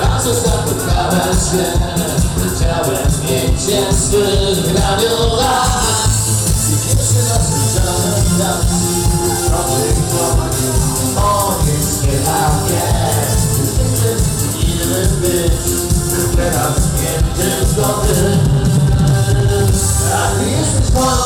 Raz zapotkałem się Chciałem mieć się swych ramiona I pierwszy raz widziałem na Dobrych dłoni O nic nie daje Innym być Teraz nie tym zgody A ty jesteś moją